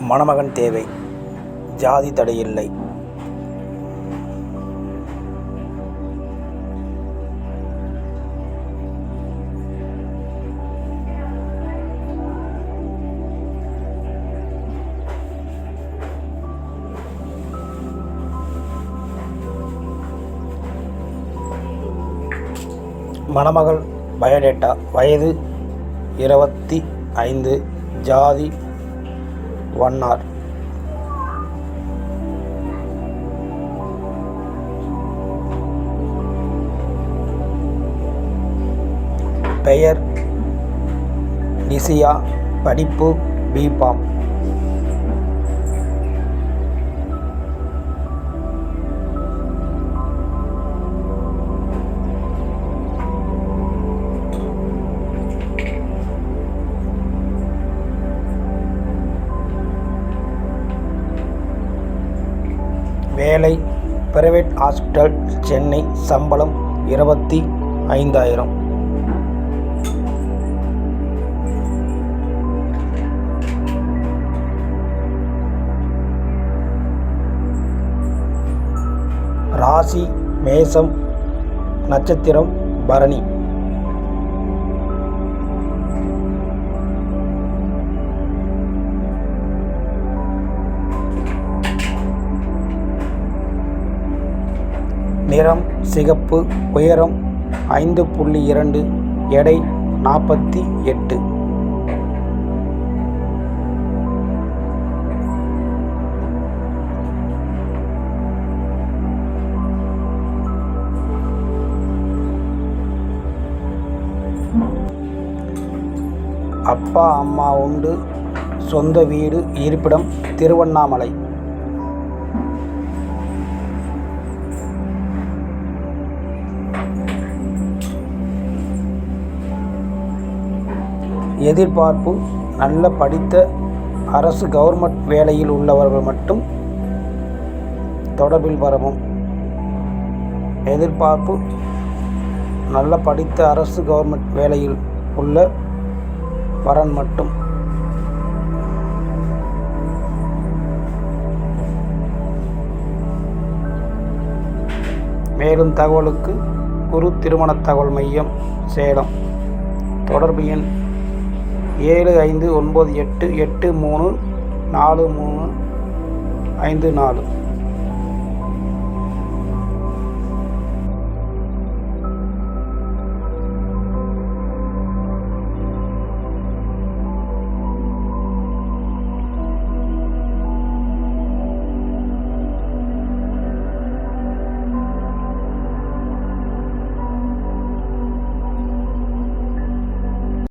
மணமகன் தேவை. ஜாதி தடையில்லை மணமகள் பயோடேட்டா வயது இருபத்தி ஐந்து. ஜாதி வண்ணார் பெயர் நிசியா படிப்பு பிபாம் வேலை பிரைவேட் ஹாஸ்பிட்டல் சென்னை சம்பளம் இருபத்தி ஐந்தாயிரம். ராசி மேசம் நட்சத்திரம் பரணி. நிறம் சிகப்பு உயரம் ஐந்து புள்ளி இரண்டு எடை நாற்பத்தி எட்டு. அப்பா அம்மா உண்டு. சொந்த வீடு இருப்பிடம் திருவண்ணாமலை. எதிர்பார்ப்பு நல்ல படித்த அரசு கவர்மெண்ட் வேலையில் உள்ளவர்கள் மட்டும் தொடர்பில் வரவும் எதிர்பார்ப்பு நல்ல படித்த அரசு கவர்மெண்ட் வேலையில் உள்ள வரன் மட்டும். மேலும் தகவலுக்கு குரு திருமண தகவல் மையம் சேலம். தொடர்பு எண் ஏழு ஐந்து ஒன்பது எட்டு எட்டு மூணு நாலு மூணு ஐந்து நாலு.